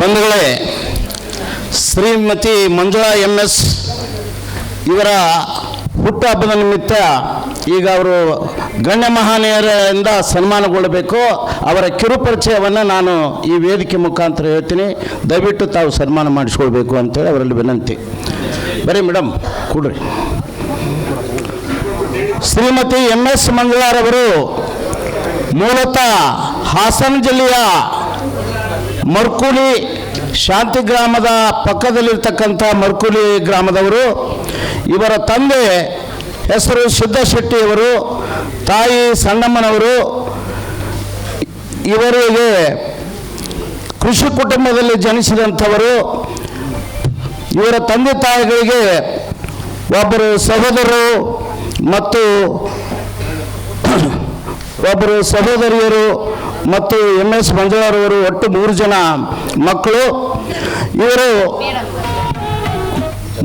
ಬಂಧುಗಳೇ, Shrimati Manjula M S ಇವರ ಹುಟ್ಟುಹಬ್ಬದ ನಿಮಿತ್ತ ಈಗ ಅವರು ಗಣ್ಯ ಮಹಾನೀಯರಿಂದ ಸನ್ಮಾನಗೊಳ್ಳಬೇಕು. ಅವರ ಕಿರುಪರಿಚಯವನ್ನು ನಾನು ಈ ವೇದಿಕೆ ಮುಖಾಂತರ ಹೇಳ್ತೀನಿ. ದಯವಿಟ್ಟು ತಾವು ಸನ್ಮಾನ ಮಾಡಿಸ್ಕೊಳ್ಬೇಕು ಅಂತೇಳಿ ಅವರಲ್ಲಿ ವಿನಂತಿ. ಬರಿ ಮೇಡಮ್ ಕೊಡ್ರಿ. ಶ್ರೀಮತಿ ಎಂ ಎಸ್ ಮಂಜುಳಾರವರು ಮೂಲತಃ ಹಾಸನ ಜಿಲ್ಲೆಯ ಮರ್ಕುಲಿ ಶಾಂತಿ ಗ್ರಾಮದ ಪಕ್ಕದಲ್ಲಿರ್ತಕ್ಕಂಥ ಮರ್ಕುಲಿ ಗ್ರಾಮದವರು, ಇವರ ತಂದೆ ಹೆಸರು ಸಿದ್ದಶೆಟ್ಟಿಯವರು, ತಾಯಿ ಸಣ್ಣಮ್ಮನವರು, ಇವರಿಗೆ ಕೃಷಿ ಕುಟುಂಬದಲ್ಲಿ ಜನಿಸಿದಂಥವರು, ಇವರ ತಂದೆ ತಾಯಿಗಳಿಗೆ ಒಬ್ಬರು ಸಹೋದರರು ಮತ್ತು ಒಬ್ಬರು ಸಹೋದರಿಯರು ಮತ್ತು ಎಂ ಎಸ್ ಮಂಜುಳಾರವರು ಒಟ್ಟು ಮೂರು ಜನ ಮಕ್ಕಳು. ಇವರು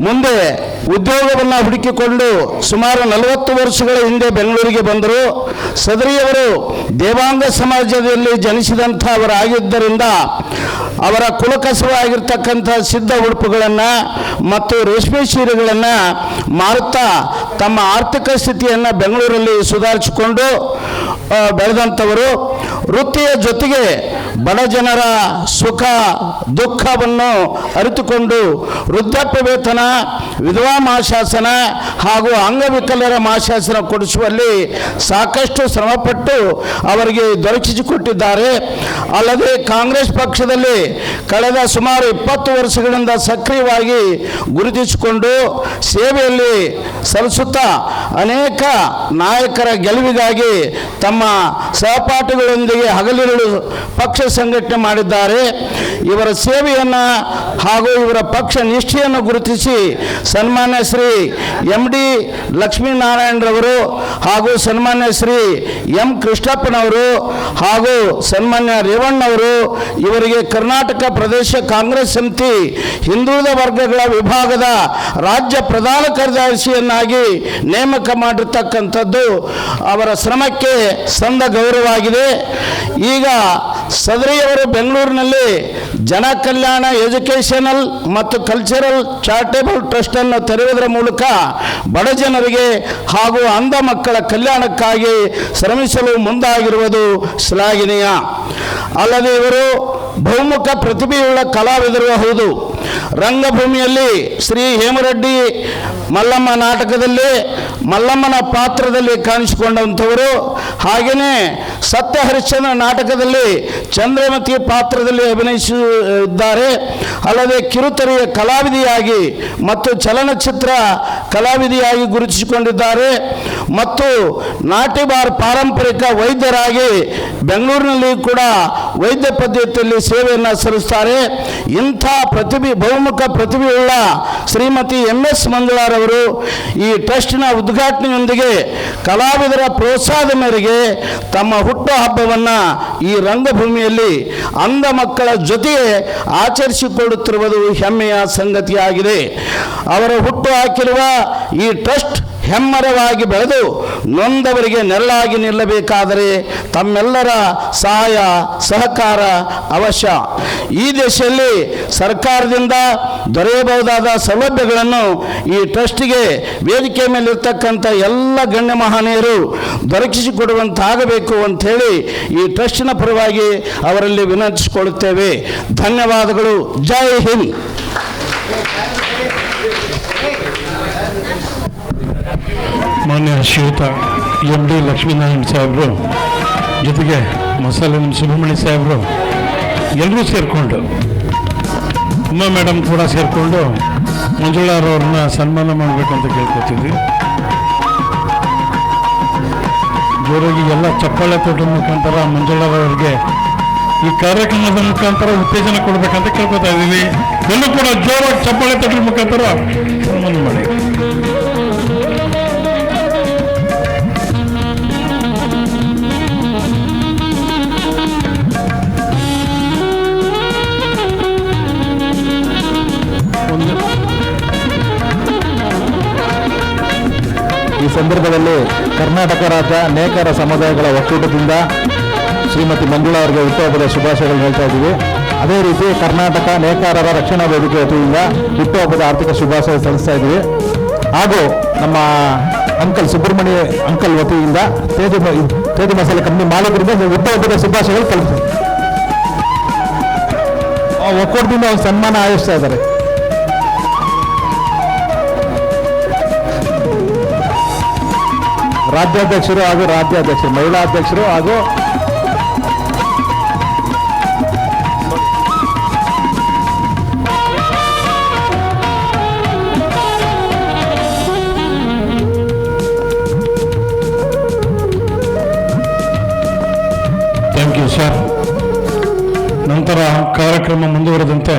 ಮುಂದೆ ಉದ್ಯೋಗವನ್ನು ಹುಡುಕಿಕೊಂಡು ಸುಮಾರು ನಲವತ್ತು ವರ್ಷಗಳ ಹಿಂದೆ ಬೆಂಗಳೂರಿಗೆ ಬಂದರು. ಸದರಿಯವರು ದೇವಾಂಗ ಸಮಾಜದಲ್ಲಿ ಜನಿಸಿದಂಥವರಾಗಿದ್ದರಿಂದ ಅವರ ಕುಲಕಸವಾಗಿರ್ತಕ್ಕಂಥ ಸಿದ್ಧ ಉಡುಪುಗಳನ್ನು ಮತ್ತು ರೇಷ್ಮೆ ಸೀರೆಗಳನ್ನು ಮಾರುತ್ತಾ ತಮ್ಮ ಆರ್ಥಿಕ ಸ್ಥಿತಿಯನ್ನು ಬೆಂಗಳೂರಲ್ಲಿ ಸುಧಾರಿಸಿಕೊಂಡು ಬೆಳೆದಂಥವರು ವೃತ್ತಿಯ ಜೊತೆಗೆ ಬಡ ಜನರ ಸುಖ, ದುಃಖವನ್ನು ಅರಿತುಕೊಂಡು ವೃದ್ಧಾಪ್ಯ ವೇತನ, ವಿಧವಾ ಮಾಶಾಸನ ಹಾಗೂ ಅಂಗವಿಕಲರ ಮಾಶಾಸನ ಕೊಡಿಸುವಲ್ಲಿ ಸಾಕಷ್ಟು ಶ್ರಮಪಟ್ಟು ಅವರಿಗೆ ದೊರಕಿಸಿಕೊಟ್ಟಿದ್ದಾರೆ ಅಲ್ಲದೆ ಕಾಂಗ್ರೆಸ್ ಪಕ್ಷದಲ್ಲಿ ಕಳೆದ ಸುಮಾರು ಇಪ್ಪತ್ತು ವರ್ಷಗಳಿಂದ ಸಕ್ರಿಯವಾಗಿ ಗುರುತಿಸಿಕೊಂಡು ಸೇವೆಯಲ್ಲಿ ಸಲ್ಲಿಸುತ್ತಾ ಅನೇಕ ನಾಯಕರ ಗೆಲುವಿಗಾಗಿ ತಮ್ಮ ಸಹಪಾಠಿಗಳೊಂದಿಗೆ ಹಗಲಿರುಳು ಪಕ್ಷ ಸಂಘಟನೆ ಮಾಡಿದ್ದಾರೆ. ಇವರ ಸೇವೆಯನ್ನು ಹಾಗೂ ಇವರ ಪಕ್ಷ ನಿಷ್ಠೆಯನ್ನು ಗುರುತಿಸಿ ಸನ್ಮಾನ್ಯ ಶ್ರೀ ಎಂ ಡಿ ಲಕ್ಷ್ಮೀನಾರಾಯಣರವರು ಹಾಗೂ ಸನ್ಮಾನ್ಯ ಶ್ರೀ ಎಂ ಕೃಷ್ಣಪ್ಪನವರು ಹಾಗೂ ಸನ್ಮಾನ್ಯ ರೇವಣ್ಣವರು ಇವರಿಗೆ ಕರ್ನಾಟಕ ಪ್ರದೇಶ ಕಾಂಗ್ರೆಸ್ ಸಮಿತಿ ಹಿಂದುಳಿದ ವರ್ಗಗಳ ವಿಭಾಗದ ರಾಜ್ಯ ಪ್ರಧಾನ ಕಾರ್ಯದರ್ಶಿಯನ್ನಾಗಿ ನೇಮಕ ಮಾಡಿರ್ತಕ್ಕಂಥದ್ದು ಅವರ ಶ್ರಮಕ್ಕೆ ಸಂದ ಗೌರವವಾಗಿದೆ. ಈಗ ಸದರಿಯವರು ಬೆಂಗಳೂರಿನಲ್ಲಿ ಜನ ಕಲ್ಯಾಣ ಎಜುಕೇಷನಲ್ ಮತ್ತು ಕಲ್ಚರಲ್ ಚಾರಿಟೇಬಲ್ ಟ್ರಸ್ಟನ್ನು ತೆರೆಯುವುದರ ಮೂಲಕ ಬಡ ಜನರಿಗೆ ಹಾಗೂ ಅಂಧ ಮಕ್ಕಳ ಕಲ್ಯಾಣಕ್ಕಾಗಿ ಶ್ರಮಿಸಲು ಮುಂದಾಗಿರುವುದು ಶ್ಲಾಘನೀಯ. ಅಲ್ಲದೆ ಇವರು ಬಹುಮುಖ ಪ್ರತಿಭೆಯುಳ್ಳ ಕಲಾವಿದರು ಹೌದು. ರಂಗಭೂಮಿಯಲ್ಲಿ ಶ್ರೀ ಹೇಮರೆಡ್ಡಿ ಮಲ್ಲಮ್ಮ ನಾಟಕದಲ್ಲಿ ಮಲ್ಲಮ್ಮನ ಪಾತ್ರದಲ್ಲಿ ಕಾಣಿಸಿಕೊಂಡಂಥವರು ಹಾಗೆಯೇ ಸತ್ಯ ಹರಿಶ್ಚಂದ್ರ ನಾಟಕದಲ್ಲಿ ಚಂದ್ರಮತಿ ಪಾತ್ರದಲ್ಲಿ ಅಭಿನಯಿಸಿದ್ದಾರೆ. ಅಲ್ಲದೆ ಕಿರುತೆರೆಯ ಕಲಾವಿದೆಯಾಗಿ ಮತ್ತು ಚಲನಚಿತ್ರ ಕಲಾವಿದೆಯಾಗಿ ಗುರುತಿಸಿಕೊಂಡಿದ್ದಾರೆ. ಮತ್ತು ನಾಟಿಬಾರ್ ಪಾರಂಪರಿಕ ವೈದ್ಯರಾಗಿ ಬೆಂಗಳೂರಿನಲ್ಲಿ ಕೂಡ ವೈದ್ಯ ಪದ್ಧತಿಯಲ್ಲಿ ಸೇವೆಯನ್ನು ಸಲ್ಲಿಸ್ತಾರೆ. ಇಂಥ ಪ್ರತಿಭೆ, ಬಹುಮುಖ ಪ್ರತಿಭೆಯುಳ್ಳ ಶ್ರೀಮತಿ ಎಂ ಎಸ್ ಮಂಜುಳಾರವರು ಈ ಟ್ರಸ್ಟಿನ ಉದ್ಘಾಟನೆಯೊಂದಿಗೆ ಕಲಾವಿದರ ಪ್ರೋತ್ಸಾಹದ ಮೇರೆಗೆ ತಮ್ಮ ಹುಟ್ಟು ಹಬ್ಬವನ್ನು ಈ ರಂಗಭೂಮಿಯಲ್ಲಿ ಅಂಧ ಮಕ್ಕಳ ಜೊತೆಗೆ ಆಚರಿಸಿಕೊಳ್ಳುತ್ತಿರುವುದು ಹೆಮ್ಮೆಯ ಸಂಗತಿಯಾಗಿದೆ. ಅವರ ಹುಟ್ಟು ಹಾಕಿರುವ ಈ ಟ್ರಸ್ಟ್ ಹೆಮ್ಮರವಾಗಿ ಬೆಳೆದು ನೊಂದವರಿಗೆ ನೆರಳಾಗಿ ನಿಲ್ಲಬೇಕಾದರೆ ತಮ್ಮೆಲ್ಲರ ಸಹಾಯ, ಸಹಕಾರ ಅವಶ್ಯ. ಈ ದೇಶದಲ್ಲಿ ಸರ್ಕಾರದಿಂದ ದೊರೆಯಬಹುದಾದ ಸೌಲಭ್ಯಗಳನ್ನು ಈ ಟ್ರಸ್ಟಿಗೆ ವೇದಿಕೆ ಮೇಲಿರ್ತಕ್ಕಂಥ ಎಲ್ಲ ಗಣ್ಯ ಮಹನೀಯರು ದೊರಕಿಸಿಕೊಡುವಂತಾಗಬೇಕು ಅಂಥೇಳಿ ಈ ಟ್ರಸ್ಟಿನ ಪರವಾಗಿ ಅವರಲ್ಲಿ ವಿನಂತಿಸಿಕೊಳ್ಳುತ್ತೇವೆ. ಧನ್ಯವಾದಗಳು. ಜೈ ಹಿಂದ್. ಮಾನ್ಯ ಶ್ರೀಯುತ ಎಂ ಡಿ ಲಕ್ಷ್ಮೀನಾರಾಯಣ ಸಾಹೇಬರು, ಜೊತೆಗೆ ಮಸಾಲೆ ಸುಬ್ರಹ್ಮಣ್ಯ ಸಾಹೇಬರು ಎಲ್ಲರೂ ಸೇರಿಕೊಂಡು, ಉಮಾ ಮೇಡಮ್ ಕೂಡ ಸೇರಿಕೊಂಡು ಮಂಜುಳಾರವ್ರನ್ನ ಸನ್ಮಾನ ಮಾಡಬೇಕು ಅಂತ ಕೇಳ್ಕೊತೀವಿ ಜೋರಾಗಿ ಎಲ್ಲ ಚಪ್ಪಾಳೆ ತೋಟದ ಮುಖಾಂತರ ಮಂಜುಳಾರವ್ರಿಗೆ ಈ ಕಾರ್ಯಕ್ರಮದ ಮುಖಾಂತರ ಉತ್ತೇಜನ ಕೊಡಬೇಕಂತ ಕೇಳ್ಕೊತಾ ಇದ್ದೀವಿ. ಎಲ್ಲೂ ಕೂಡ ಜೋರಾಗಿ ಚಪ್ಪಾಳೆ ತೋಟದ ಮುಖಾಂತರ ಸನ್ಮಾನ ಮಾಡಿ. ಸಂದರ್ಭದಲ್ಲಿ ಕರ್ನಾಟಕ ರಾಜ್ಯ ನೇಕಾರ ಸಮುದಾಯಗಳ ಒಕ್ಕೂಟದಿಂದ ಶ್ರೀಮತಿ ಮಂಜುಳಾ ಅವರಿಗೆ ಹುಟ್ಟುಹಬ್ಬದ ಶುಭಾಶಯಗಳು ಹೇಳ್ತಾ ಇದ್ದೀವಿ. ಅದೇ ರೀತಿ ಕರ್ನಾಟಕ ನೇಕಾರರ ರಕ್ಷಣಾ ವೇದಿಕೆ ವತಿಯಿಂದ ಹುಟ್ಟುಹಬ್ಬದ ಆರ್ಥಿಕ ಶುಭಾಶಯ ಸಲ್ಲಿಸ್ತಾ ಇದ್ದೀವಿ. ಹಾಗೂ ನಮ್ಮ ಅಂಕಲ್ ಸುಬ್ರಹ್ಮಣ್ಯ ಅಂಕಲ್ ವತಿಯಿಂದ ತೇಜ ತೇಜ ಮಸಾಲೆ ಕಂಪನಿ ಮಾಲೀಕರಿಂದ ಹುಟ್ಟುಹಬ್ಬದ ಶುಭಾಶಯಗಳು ಆ ಒಕ್ಕೂಟದಿಂದ ಒಂದು ಸನ್ಮಾನ ಆಯೋಜಿಸ್ತಾ ಇದ್ದಾರೆ. ರಾಜ್ಯಾಧ್ಯಕ್ಷರು ಹಾಗೂ ರಾಜ್ಯಾಧ್ಯಕ್ಷರು ಮಹಿಳಾ ಅಧ್ಯಕ್ಷರು ಹಾಗೂ ಥ್ಯಾಂಕ್ ಯು ಸರ್ ನಂತರ ಕಾರ್ಯಕ್ರಮ ಮುಂದುವರೆದಂತೆ